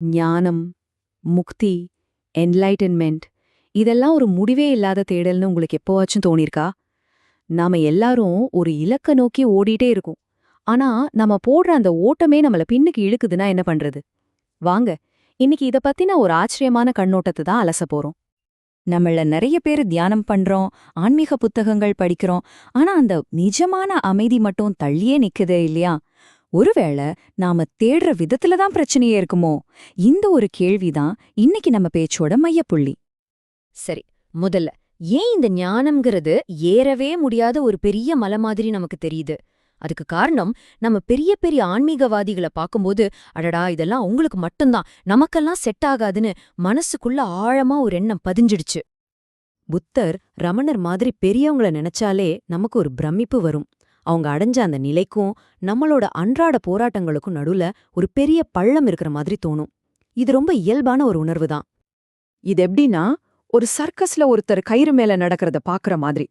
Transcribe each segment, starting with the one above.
ஞானம் முக்தி என்லைட்டன்மெண்ட் இதெல்லாம் ஒரு முடிவே இல்லாத தேடல்னு உங்களுக்கு எப்போவாச்சும் தோணிருக்கா? நாம எல்லாரும் ஒரு இலக்க நோக்கி ஓடிட்டே இருக்கோம். ஆனா நம்ம போடுற அந்த ஓட்டமே நம்மள பின்னுக்கு இழுக்குதுன்னா என்ன பண்றது? வாங்க இன்னைக்கு இத பத்தின ஒரு ஆச்சரியமான கண்ணோட்டத்தை தான் அலச போறோம். நம்மள நிறைய பேர் தியானம் பண்றோம் ஆன்மீக புத்தகங்கள் படிக்கிறோம். ஆனா அந்த நிஜமான அமைதி மட்டும் தள்ளியே நிக்குதே இல்லையா? ஒருவேளை நாம தேடுற விதத்துல தான் பிரச்சனையே இருக்குமோ? இந்த ஒரு கேள்விதான் இன்னைக்கு நம்ம பேச்சோட மையப்புள்ளி. சரி முதல்ல ஏன் இந்த ஞானம்ங்கிறது ஏறவே முடியாத ஒரு பெரிய மலை மாதிரி நமக்கு தெரியுது? அதுக்கு காரணம் நம்ம பெரிய பெரிய ஆன்மீகவாதிகளை பார்க்கும்போது அடடா இதெல்லாம் உங்களுக்கு மட்டும்தான் நமக்கெல்லாம் செட் ஆகாதுன்னு மனசுக்குள்ள ஆழமா ஒரு எண்ணம் பதிஞ்சிடுச்சு. புத்தர் ரமணர் மாதிரி பெரியவங்கள நினைச்சாலே நமக்கு ஒரு பிரமிப்பு வரும். அவங்க அடைஞ்ச அந்த நிலைக்கும் நம்மளோட அன்றாட போராட்டங்களுக்கும் நடுவுல ஒரு பெரிய பள்ளம் இருக்கிற மாதிரி தோணும். இது ரொம்ப இயல்பான ஒரு உணர்வு தான். இது எப்படின்னா ஒரு சர்க்கஸ்ல ஒருத்தர் கயிறு மேல நடக்கிறத பாக்குற மாதிரி.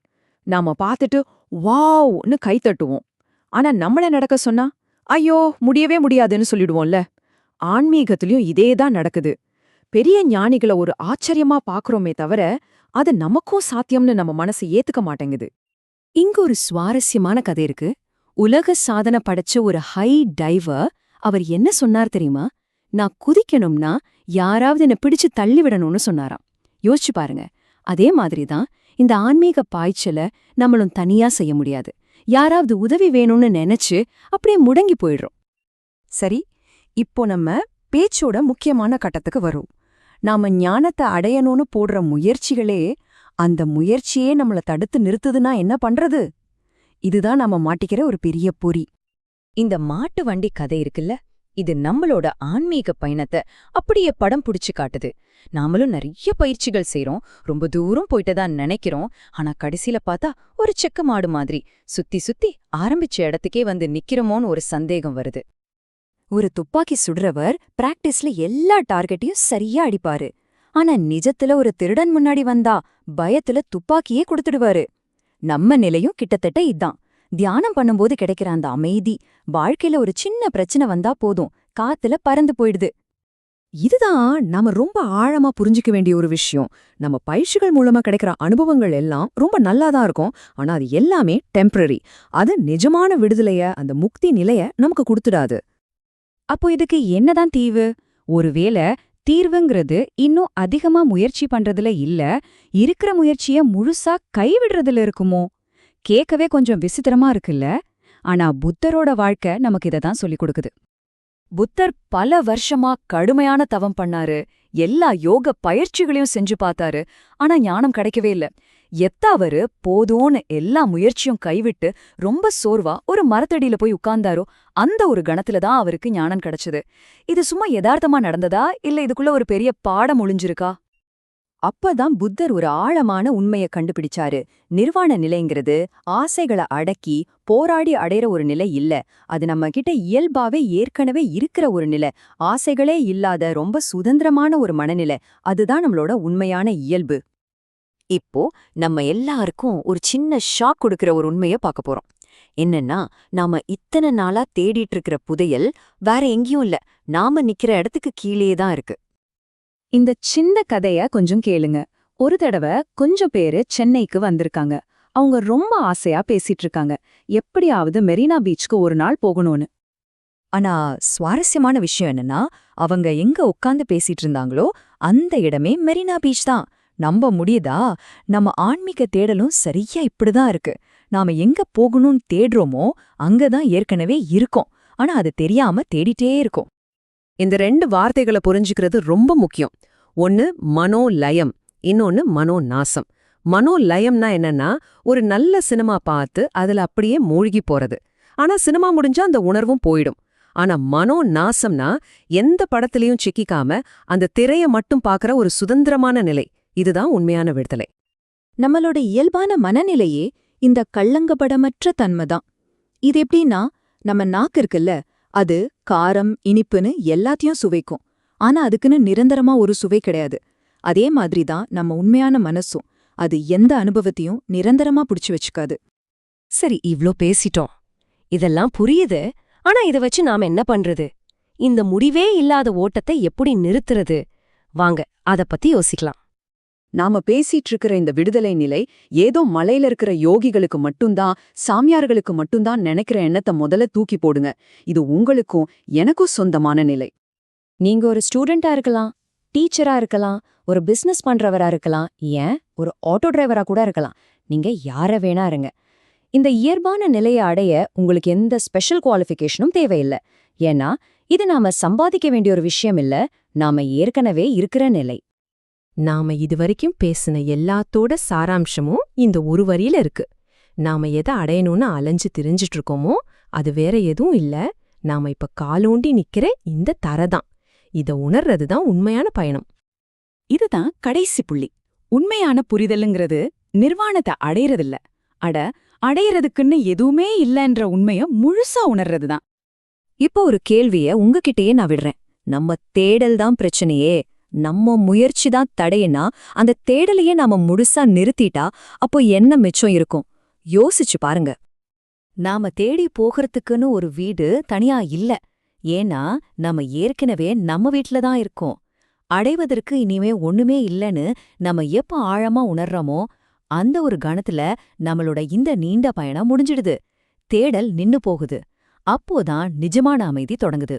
நாம பார்த்துட்டு வாவ்னு கை தட்டுவோம். ஆனா நம்மள நடக்க சொன்னா ஐயோ முடியவே முடியாதுன்னு சொல்லிடுவோம்ல. ஆன்மீகத்திலயும் இதே தான் நடக்குது. பெரிய ஞானிகளை ஒரு ஆச்சரியமா பாக்குறோமே தவிர அது நமக்கும் சாத்தியம்னு நம்ம மனசு ஏத்துக்க மாட்டேங்குது. இங்க ஒரு சுவாரஸ்யமான கதை இருக்கு. உலக சாதனை படைச்ச ஒரு ஹை டைவர் அவர் என்ன சொன்னார் தெரியுமா? நான் குதிக்கணும்னா யாராவது என்ன பிடிச்சு தள்ளி விடணும்னு சொன்னாராம். யோசிச்சு பாருங்க. அதே மாதிரிதான் இந்த ஆன்மீக பாய்ச்சல நம்மளும் தனியா செய்ய முடியாது. யாராவது உதவி வேணும்னு நினைச்சு அப்படியே முடங்கி போயிடுறோம். சரி இப்போ நம்ம பேச்சோட முக்கியமான கட்டத்துக்கு வரும். நாம ஞானத்தை அடையணும்னு போடுற முயற்சிகளே அந்த முயற்சியே நம்மள தடுத்து நிறுத்துதுன்னா என்ன பண்றது? இதுதான் நாம மாட்டிக்கிற ஒரு பெரிய பொறி. இந்த மாட்டு வண்டி கதை இருக்குல்ல? இது நம்மளோட ஆன்மீக பயணத்தை அப்படியே படம் புடிச்சு காட்டுது. நாமளும் நிறைய பயிற்சிகள் செய்றோம். ரொம்ப தூரம் போயிட்டு தான் நினைக்கிறோம். ஆனா கடைசில பார்த்தா ஒரு செக்கு மாடு மாதிரி. சுத்தி சுத்தி ஆரம்பிச்ச இடத்துக்கே வந்து நிக்கிறோமோன்னு ஒரு சந்தேகம் வருது. ஒரு துப்பாக்கி சுடுறவர் பிராக்டிஸ்ல எல்லா டார்கெட்டையும் சரியா அடிப்பாரு. ஆனா நிஜத்துல ஒரு திருடன் முன்னாடி வந்தா பயத்துல துப்பாக்கியே கொடுத்துடுவாரு. நம்ம நிலையும் கிட்டத்தட்ட இதான். தியானம் பண்ணும்போது கிடைக்கிற அந்த அமைதி வாழ்க்கையில ஒரு சின்ன பிரச்சனை வந்தா போதும். காத்துல பறந்து போயிடுது. இதுதான் நாம ரொம்ப ஆழமா புரிஞ்சுக்க வேண்டிய ஒரு விஷயம். நம்ம பயிற்சிகள் மூலமா கிடைக்கிற அனுபவங்கள் எல்லாம் ரொம்ப நல்லாதான் இருக்கும். ஆனா அது எல்லாமே டெம்பரரி அது நிஜமான விடுதலைய அந்த முக்தி நிலைய நமக்கு கொடுத்துடாது. அப்போ இதுக்கு என்னதான் தீவு? ஒருவேளை தீர்வுங்கிறது இன்னும் அதிகமா முயற்சி பண்றதுல இல்ல. இருக்கிற முயற்சிய முழுசா கைவிடுறதுல இருக்குமோ? கேட்கவே கொஞ்சம் விசித்திரமா இருக்குல்ல? ஆனா புத்தரோட வாழ்க்கை நமக்கு இதை தான் சொல்லிக் கொடுக்குது. புத்தர் பல வருஷமா கடுமையான தவம் பண்ணாரு. எல்லா யோக பயிற்சிகளையும் செஞ்சு பார்த்தாரு. ஆனா ஞானம் கிடைக்கவே இல்ல. எத்தாவரு போதோன்னு எல்லா முயற்சியும் கைவிட்டு ரொம்ப சோர்வா ஒரு மரத்தடியில போய் உட்கார்ந்தாரோ அந்த ஒரு கணத்துல தான் அவருக்கு ஞானம் கிடைச்சது. இது சும்மா யதார்த்தமா நடந்ததா? இல்ல இதுக்குள்ள ஒரு பெரிய பாடம் ஒளிஞ்சிருக்கா? அப்பதான் புத்தர் ஒரு ஆழமான உண்மைய கண்டுபிடிச்சாரு. நிர்வாண நிலைங்கிறது ஆசைகளை அடக்கி போராடி அடையிற ஒரு நிலை இல்ல. அது நம்ம கிட்ட இயல்பாவே ஏற்கனவே இருக்கிற ஒரு நிலை. ஆசைகளே இல்லாத ரொம்ப சுதந்திரமான ஒரு மனநிலை. அதுதான் நம்மளோட உண்மையான இயல்பு. இப்போ நம்ம எல்லாருக்கும் ஒரு சின்ன ஷாக் கொடுக்கிற ஒரு உண்மைய பார்க்க போறோம். என்னன்னா நாம இத்தனை நாளா தேடிட்டு இருக்கிற புதையல் வேற எங்கேயும் இல்ல. நாம நிக்கிற இடத்துக்கு கீழே தான் இருக்கு. இந்த சின்ன கதைய கொஞ்சம் கேளுங்க. ஒரு தடவை கொஞ்சம் பேரு சென்னைக்கு வந்திருக்காங்க. அவங்க ரொம்ப ஆசையா பேசிட்டு இருக்காங்க. எப்படியாவது மெரினா பீச்சுக்கு ஒரு நாள் போகணும்னு. ஆனா சுவாரஸ்யமான விஷயம் என்னன்னா அவங்க எங்க உட்கார்ந்து பேசிட்டு இருந்தாங்களோ அந்த இடமே மெரினா பீச் தான். நம்ப முடியுதா? நம்ம ஆன்மீக தேடலும் சரியா இப்படிதான் இருக்கு. நாம எங்க போகணும்னு தேடுறோமோ அங்கதான் ஏற்கனவே இருக்கோம். ஆனா அது தெரியாம தேடிட்டே இருக்கும். இந்த ரெண்டு வார்த்தைகளை புரிஞ்சுக்கிறது ரொம்ப முக்கியம். ஒன்னு மனோலயம். இன்னொன்னு மனோநாசம். மனோலயம்னா என்னன்னா ஒரு நல்ல சினிமா பார்த்து அதுல அப்படியே மூழ்கி போறது. ஆனா சினிமா முடிஞ்சா அந்த உணர்வும் போயிடும். ஆனா மனோ நாசம்னா எந்த படத்திலையும் சிக்கிக்காம அந்த திரைய மட்டும் பாக்குற ஒரு சுதந்திரமான நிலை. இதுதான் உண்மையான விடுதலை. நம்மளோட இயல்பான மனநிலையே இந்த கள்ளங்கபடமற்ற தன்மைதான். இது எப்படின்னா நம்ம நாக்கு இருக்குல்ல அது காரம் இனிப்புன்னு எல்லாத்தையும் சுவைக்கும். ஆனா அதுக்குன்னு நிரந்தரமா ஒரு சுவை கிடையாது. அதே மாதிரி தான் நம்ம உண்மையான மனசும் அது எந்த அனுபவத்தையும் நிரந்தரமா புடிச்சு வச்சுக்காது. சரி இவ்ளோ பேசிட்டோம். இதெல்லாம் புரியுது. ஆனா இத வச்சு நாம என்ன பண்றது? இந்த முடிவே இல்லாத ஓட்டத்தை எப்படி நிறுத்துறது? வாங்க அத பத்தி யோசிக்கலாம். நாம பேசிட்டு இருக்கிற இந்த விடுதலை நிலை ஏதோ மலையில இருக்கிற யோகிகளுக்கு மட்டும்தான் சாமியார்களுக்கு மட்டும்தான் நினைக்கிற எண்ணத்தை முதல்ல தூக்கி போடுங்க. இது உங்களுக்கும் எனக்கும் சொந்தமான நிலை. நீங்க ஒரு ஸ்டூடெண்டா இருக்கலாம் டீச்சரா இருக்கலாம் ஒரு பிசினஸ் பண்றவரா இருக்கலாம் ஏன்? ஒரு ஆட்டோ டிரைவரா கூட இருக்கலாம். நீங்க யார வேணா இருங்க. இந்த இயல்பான நிலையை அடைய உங்களுக்கு எந்த ஸ்பெஷல் குவாலிஃபிகேஷனும் தேவையில்லை. ஏன்னா இது நாம சம்பாதிக்க வேண்டிய ஒரு விஷயம் இல்ல நாம ஏற்கனவே இருக்கிற நிலை. நாம இதுவரைக்கும் பேசின எல்லாத்தோட சாராம்சமும் இந்த ஒரு வரியில இருக்கு. நாம எதை அடையணும்னு அலைஞ்சு திரிஞ்சிட்டு இருக்கோமோ அது வேற எதுவும் இல்ல. நாம இப்ப காலோண்டி நிக்கிற இந்த தரதான் இத உணர்றதுதான் உண்மையான பயணம். இதுதான் கடைசி புள்ளி. உண்மையான புரிதலுங்கிறது நிர்வாணத்தை அடையறதில்ல. அட அடையறதுக்குன்னு எதுவுமே இல்லைன்ற உண்மைய முழுசா உணர்றதுதான். இப்போ ஒரு கேள்விய உங்ககிட்டயே நான் விடுறேன். நம்ம தேடல் தான் பிரச்சனையே. நம்ம முயற்சி தான் தடையனா அந்த தேடலையே நாம முழுசா நிறுத்திட்டா அப்போ என்ன மிச்சம் இருக்கும்? யோசிச்சு பாருங்க. நாம தேடி போகிறதுக்குன்னு ஒரு வீடு தனியா இல்ல. ஏன்னா நம்ம ஏற்கனவே நம்ம வீட்ல தான் இருக்கோம். அடைவதற்கு இனிமே ஒண்ணுமே இல்லைன்னு நம்ம எப்ப ஆழமா உணர்றோமோ அந்த ஒரு கணத்துல நம்மளோட இந்த நீண்ட பயணம் முடிஞ்சிடுது. தேடல் நின்னு போகுது. அப்போதான் நிஜமான அமைதி தொடங்குது.